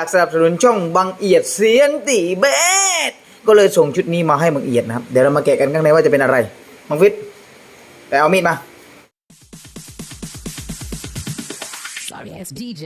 อยากสนับสนุนช่องบังเอียดเสียนตีเบสก็เลยส่งชุดนี้มาให้บังเอียดนะครับ เดี๋ยวเรามาแกะกันข้างในว่าจะเป็นอะไรบังฟิตไปเอามีดมา Sorry ass DJ.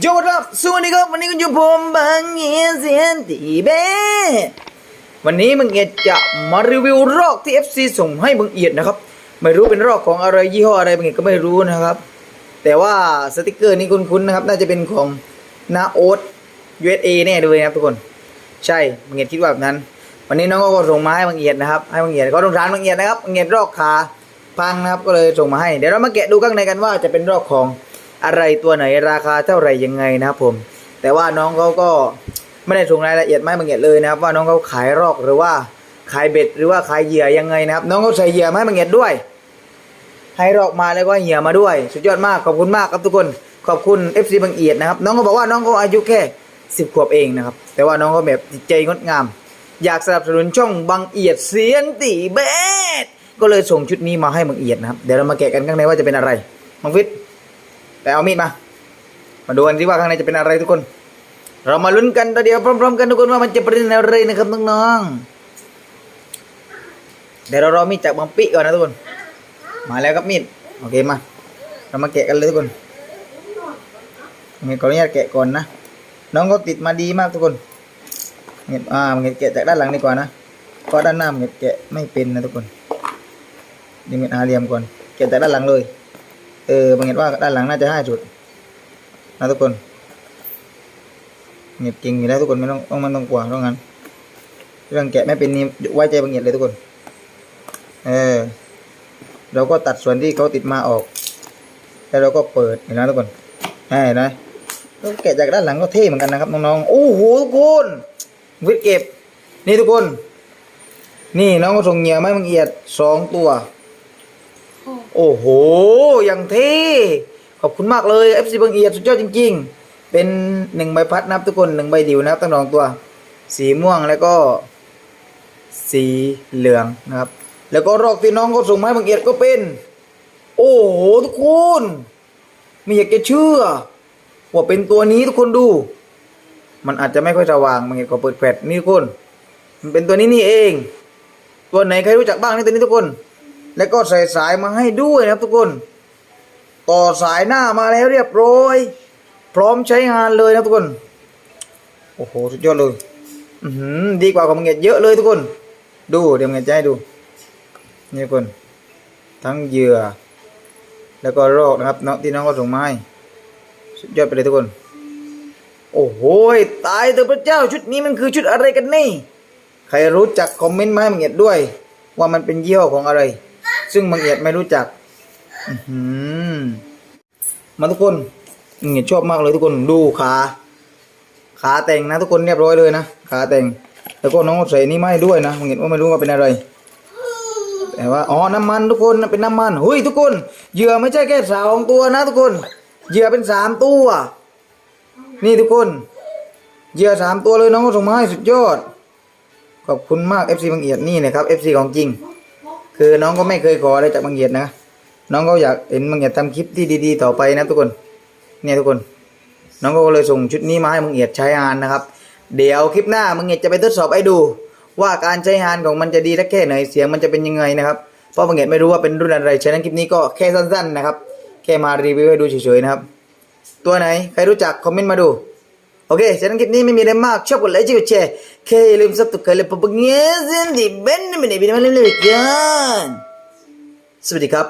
โยนครับสวัสดีครับ วันนี้คุณอยู่ผมบางเอียเสียนตีเบสวันนี้บังเอียดจะมารีวิวรอกที่ FC ส่งให้บังเอียดนะครับ ไม่รู้เป็นรอกของอะไรยี่ห้ออะไรบังเอียดก็ไม่รู้นะครับ แต่ว่าสติกเกอร์นี้คุ้นๆนะครับ น่าจะเป็นของนาโอ๊ต USA แน่เลยนะครับทุกคน ใช่บังเอียดคิดว่าแบบนั้น วันนี้น้องก็ส่งมาให้บังเอียดนะครับ ให้บังเอียดก็ต้องร้านบังเอียดนะครับบังเอียดรอกขาพังนะครับ ก็เลยส่งมาให้ เดี๋ยวเรามาแกะดูข้างในกันว่าจะเป็นรอกของ อะไรตัวไหนราคาเท่าไหร่ยังไงนะครับผม แต่ว่าน้องเขาก็ไม่ได้ส่งรายละเอียดมาบังเอียดเลยนะครับ ว่าน้องเขาขายรอกหรือว่าขายเบ็ดหรือว่าขายเหยื่อยังไงนะครับ น้องเขาใส่เหยื่อมาให้บังเอียดด้วยให้รอกมาแล้วก็เหยื่อมาด้วย สุดยอดมากขอบคุณมากครับทุกคนขอบคุณ FC บังเอียดนะครับน้องก็บอกว่าน้องก็อายุแค่สิบขวบเองนะครับ แต่ว่าน้องก็แบบจิตใจงดงาม อยากสนับสนุนช่องบังเอียดเสียนตีเบสก็เลยส่งชุดนี้มาให้บังเอียดนะครับ เดี๋ยวเรามาแกะกันข้างในว่าจะเป็นอะไรบังฟิต ไปเอามีดมา มาดูกันสิว่าข้างในจะเป็นอะไรทุกคน เรามาลุ้นกันตัวเดียวพร้อมๆกันทุกคนว่ามันจะเป็นอะไรนะครับน้องๆเดี๋ยวเรารอมีดจากบังปิก่อนนะทุกคน มาแล้วครับมีดโอเคมา เรามาแกะกันเลยทุกคนมีขออนุญาตแกะก่อนนะ น้องก็ติดมาดีมากทุกคนเงียบอ่าเงียบแกะจากด้านหลังดีกว่านะเพราะด้านหน้าเงียบแกะไม่เป็นนะทุกคนนี่เงียบหาเหลี่ยมก่อนแกะจากด้านหลังเลย เออบางเงียบว่าด้านหลังน่าจะห้าจุดนะทุกคนเงียบเก่งอยู่แล้วทุกคนไม่ต้องต้องมันต้องกลัวต้องงั้นเรื่องแกะไม่เป็นนี่ไว้ใจบางเงียบเลยทุกคน เออ เราก็ตัดส่วนที่เขาติดมาออก แล้วเราก็เปิดเห็นไหมทุกคนเห็นไหมแล้วแกะจากด้านหลังก็เท่เหมือนกันนะครับน้องๆโอ้โหทุกคนวิทเก็บ นี่ทุกคน นี่น้องก็ส่งเหยื่อไมาให้บังเอียดสองตัว โอ้โห อย่างเท่ขอบคุณมากเลย FC บังเอียดสุดยอดจริง ๆ เป็นหนึ่งใบพัดนะครับทุกคนหนึ่งใบดิวนะครับทั้งสองตัว สีม่วงแล้วก็ สีเหลืองนะครับ แล้วก็รอกที่น้องเขาส่งมาให้บังเอียดก็เป็น โอ้โหทุกคนไม่อยากจะเชื่อว่าเป็นตัวนี้ทุกคนดู มันอาจจะไม่ค่อยสว่างบังเอียดก็เปิดแฟลชนี่ทุกคน มันเป็นตัวนี้นี่เอง ตัวไหนใครรู้จักบ้างนี่ตัวนี้ทุกคน แล้วก็ใส่สายมาให้ด้วยนะครับทุกคน ต่อสายหน้ามาแล้วเรียบร้อย พร้อมใช้งานเลยนะทุกคน โอ้โหสุดยอดเลยอือหือดีกว่าของบังเอียเยอะเลยทุกคน ดูเดี๋ยวบังเอียดจะให้ดู นี่ทุกคน ทั้งเหยื่อ แล้วก็โรคนะครับเนาะที่น้องก็ส่งมาให้สุดยอดไปเลยทุกคน โอ้โหตายเถอะพระเจ้าชุดนี้มันคือชุดอะไรกันนี่ ใครรู้จักคอมเมนต์มาให้บังเอียด้วยว่ามันเป็นยี่ห้อของอะไร ซึ่งบังเอียดไม่รู้จักอืมาทุกคนบังเอียดชอบมากเลยทุกคนดูขาขาแต่งนะทุกคนเรียบร้อยเลยนะขาแต่งแล้วก็น้องใส่นี่ไมาให้ด้วยนะบังเอียดว่าไม่รู้ว่าเป็นอะไรแต่ว่าอ๋อน้ำมันทุกคนเป็นน้ำมันเฮ้ยทุกคนเหยื่อไม่ใช่แค่สองตัวนะ ทุกคนเหยื่อเป็นสามตัวนี่ทุกคนเหยื่อสามตัวเลยน้องก็ส่งมาให้สุดยอดขอบคุณมาก FC บางเอียดนี่นะครับ FC ของจริง คือน้องก็ไม่เคยขออะไรจากบางเอียดนะ น้องก็อยากเห็นบางเอียดทำคลิปที่ดีๆ ต่อไปนะทุกคน เนี่ยทุกคน น้องก็เลยส่งชุดนี้มาให้บางเอียดใช้งานนะครับ เดี๋ยวคลิปหน้าบางเอียดจะไปทดสอบให้ดู ว่าการใช้งานของมันจะดีสักแค่ไหนเสียงมันจะเป็นยังไงนะครับ เพราะบางเอียดไม่รู้ว่าเป็นรุ่นอะไร ฉะนั้นคลิปนี้ก็แค่สั้นๆนะครับ แค่มารีวิวให้ดูเฉยๆนะครับ ตัวไหนใครรู้จักคอมเมนต์มาดู โอเคฉะนั้นคลิปนี้ไม่มีอะไรมากชอบกดไลค์กดแชร์แค่อย่าลืมสับสไครต์และปุ่มเงี้ยสินดีเบนไม่ได้ไม่ได้ไม่ได้ไม่ได้กันสวัสดีครับ